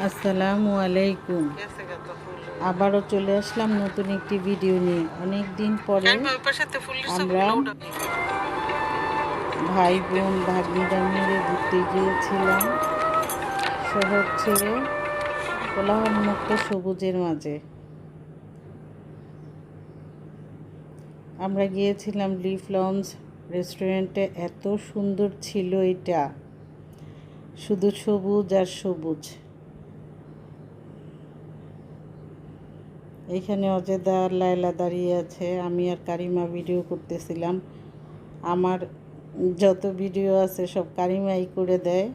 আসসালামু আলাইকুম। আবারও চলে আসলাম নতুন একটি ভিডিও নিয়ে। অনেক দিন পরে আমরা ভাই বোন ভাগ্নিরা মিলে ঘুরতে গিয়েছিলাম শহর ছেড়ে কোলাহল মুক্ত সবুজের মাঝে। আমরা গিয়েছিলাম লিফ লঞ্চ রেস্টুরেন্টে। এত সুন্দর ছিল এটা। শুধু সবুজ আর সবুজ। এখানে অজেদা আর লায়লা দাঁড়িয়ে আছে। আমি আর কারিমা ভিডিও করতেছিলাম। আমার যত ভিডিও আছে সব কারিমাই করে দেয়।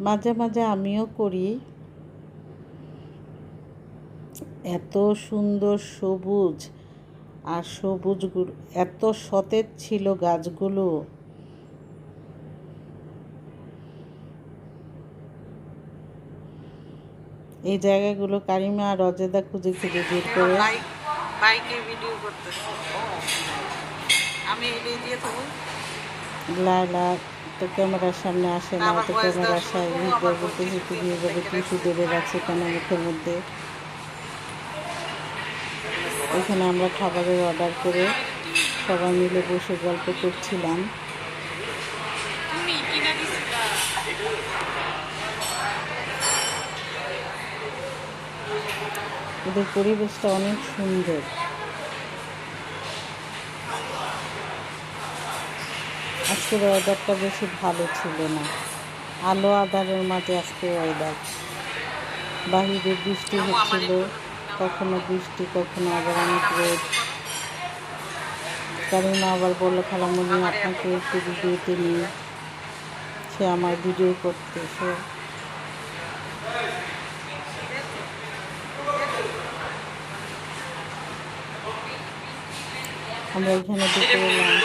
মাঝে মাঝে আমিও করি। এত সুন্দর সবুজ। আর সবুজগুলো, এত সতেজ ছিল গাছগুলো। এই জায়গাগুলো কারিমা আর অজেদা খুঁজে খুঁজে বের করে। বাইক বাইকে ভিডিও করতেছি। আমি এটাই দিয়ে থাকব লালা তো ক্যামেরার সামনে আসে না তো ক্যামেরার সামনে বলতেছি তুমি এভাবে টিস্যু দেবে রাখছে কেন মুখের মধ্যে? এখানে আমরা খাবারের অর্ডার করে সবাই মিলে বসে গল্প করছিলাম তুমি কিনে দিছিলা ওদের পরিবেশটা অনেক সুন্দর। আজকের ওয়েদারটা বেশি ভালো ছিল না। আলো আধারের মাঝে আজকে ওয়েদার বাহিরে বৃষ্টি হচ্ছিল কখনো বৃষ্টি কখনো আবার অনেক রোদ। কারিমা আবার বলল খালামণি আপনাকে একটু ভিডিওতে নিয়ে সে আমার ভিডিও করতেছে। আমরা এখানে দুপুরে লাঞ্চ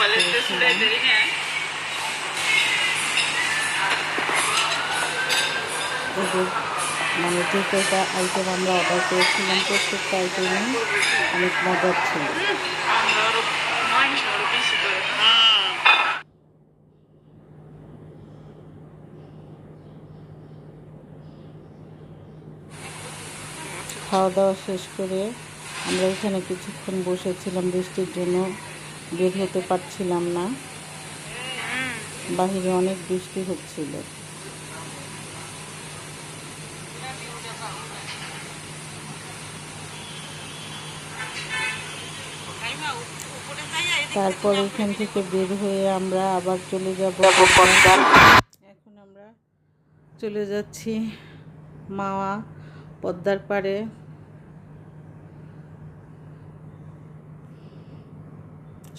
মানে কয়টা আইটেম আমরা অর্ডার করেছিলাম প্রত্যেকটা আইটেমই অনেক মজার ছিল। খাওয়া দাওয়া শেষ করে আমরা এখানে কিছুক্ষণ বসেছিলাম বৃষ্টির জন্য, বের হতে পারছিলাম না। বাহিরে অনেক বৃষ্টি হচ্ছিল। তারপর এখান থেকে বের হয়ে আমরা আবার চলে যাব। এখন আমরা চলে যাচ্ছি মাওয়া পদ্মার পাড়ে।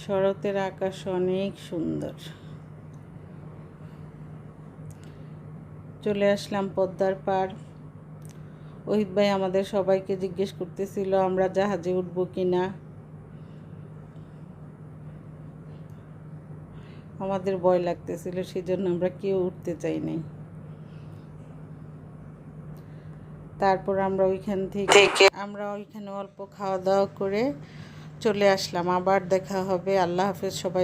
শরতের আকাশ অনেক সুন্দর। চলে আসলাম পদ্মার পাড়। ওহিত ভাই আমাদের সবাইকে জিজ্ঞেস করতেছিল, আমরা জাহাজে উঠবো কি না আমাদের ভয় লাগতেছিল সেই জন্য আমরা কেউ উঠতে চাই নাই। তারপর আমরা ওইখান থেকে আমরা ওইখানে অল্প খাওয়া দাওয়া করে চলে আসলাম আবার দেখা হবে। আল্লাহ হাফেজ সবাই